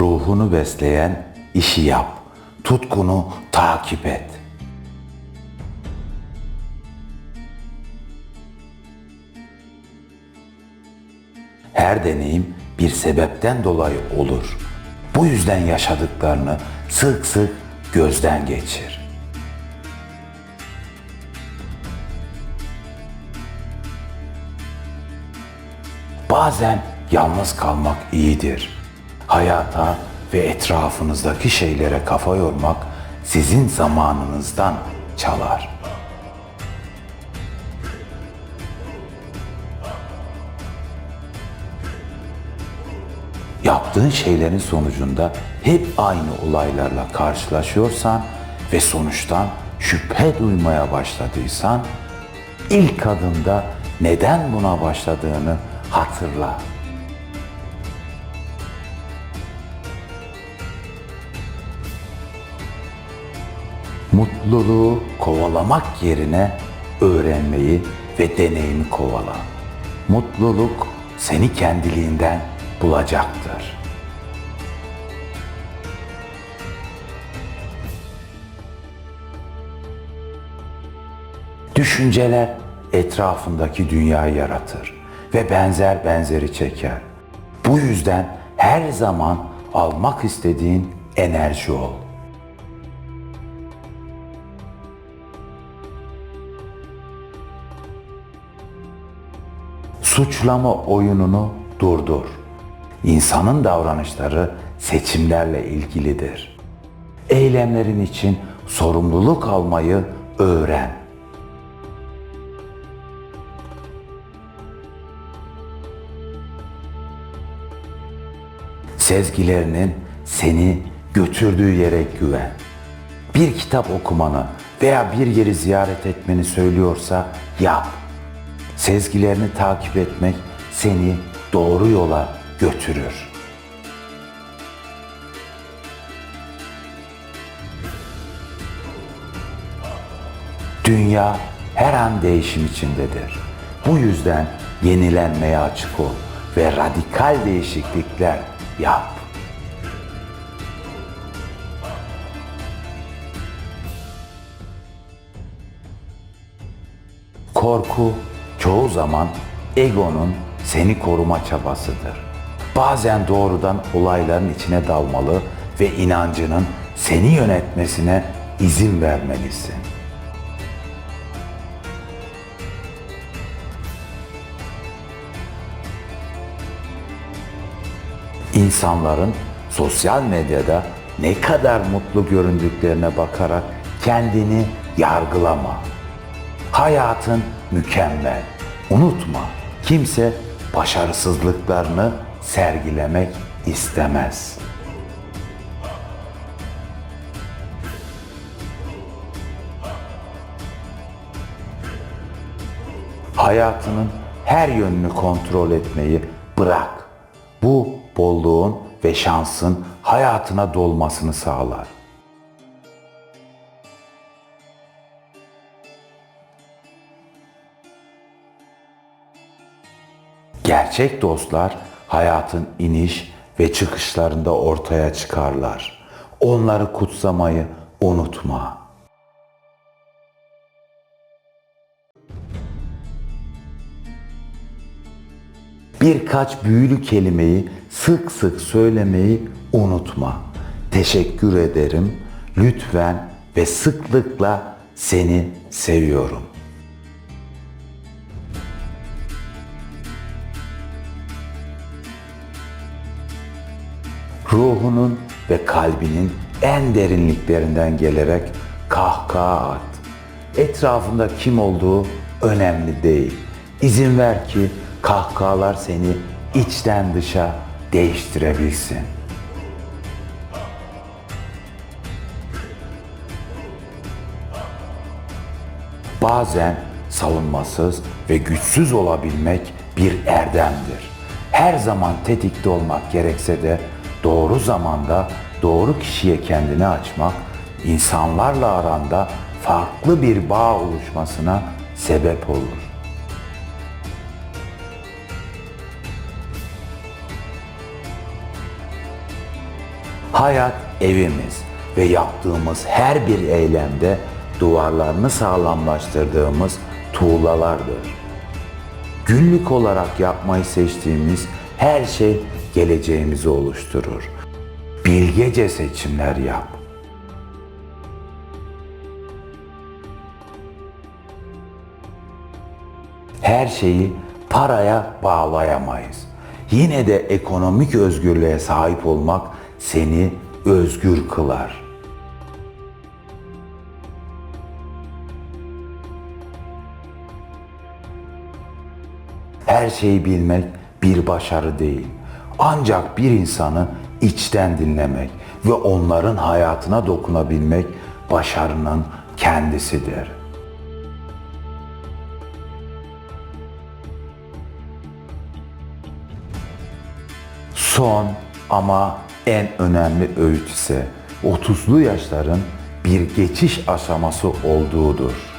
Ruhunu besleyen işi yap. Tutkunu takip et. Her deneyim bir sebepten dolayı olur. Bu yüzden yaşadıklarını sık sık gözden geçir. Bazen yalnız kalmak iyidir. Hayata ve etrafınızdaki şeylere kafa yormak sizin zamanınızdan çalar. Yaptığın şeylerin sonucunda hep aynı olaylarla karşılaşıyorsan ve sonuçtan şüphe duymaya başladıysan ilk adımda neden buna başladığını hatırla. Mutluluğu kovalamak yerine öğrenmeyi ve deneyimi kovala. Mutluluk seni kendiliğinden bulacaktır. Düşünceler etrafındaki dünyayı yaratır ve benzer benzeri çeker. Bu yüzden her zaman almak istediğin enerji ol. Suçlama oyununu durdur. İnsanın davranışları seçimlerle ilgilidir. Eylemlerin için sorumluluk almayı öğren. Sezgilerinin seni götürdüğü yere güven. Bir kitap okumanı veya bir yeri ziyaret etmeni söylüyorsa yap. Sezgilerini takip etmek seni doğru yola götürür. Dünya her an değişim içindedir. Bu yüzden yenilenmeye açık ol ve radikal değişiklikler yap. Korku çoğu zaman egonun seni koruma çabasıdır. Bazen doğrudan olayların içine dalmalı ve inancının seni yönetmesine izin vermelisin. İnsanların sosyal medyada ne kadar mutlu göründüklerine bakarak kendini yargılama. Hayatın mükemmel. Unutma, kimse başarısızlıklarını sergilemek istemez. Hayatının her yönünü kontrol etmeyi bırak. Bu bolluğun ve şansın hayatına dolmasını sağlar. Gerçek dostlar hayatın iniş ve çıkışlarında ortaya çıkarlar. Onları kutsamayı unutma. Birkaç büyülü kelimeyi sık sık söylemeyi unutma. Teşekkür ederim. Lütfen ve sıklıkla seni seviyorum. Ruhunun ve kalbinin en derinliklerinden gelerek kahkaha at. Etrafında kim olduğu önemli değil. İzin ver ki kahkahalar seni içten dışa değiştirebilsin. Bazen savunmasız ve güçsüz olabilmek bir erdemdir. Her zaman tetikte olmak gerekse de doğru zamanda doğru kişiye kendini açmak, insanlarla aranda farklı bir bağ oluşmasına sebep olur. Hayat evimiz ve yaptığımız her bir eylemde duvarlarını sağlamlaştırdığımız tuğlalardır. Günlük olarak yapmayı seçtiğimiz her şey geleceğimizi oluşturur. Bilgece seçimler yap. Her şeyi paraya bağlayamayız. Yine de ekonomik özgürlüğe sahip olmak seni özgür kılar. Her şeyi bilmek bir başarı değil. Ancak bir insanı içten dinlemek ve onların hayatına dokunabilmek başarının kendisidir. Son ama en önemli öğüt ise 30'lu yaşların bir geçiş aşaması olduğudur.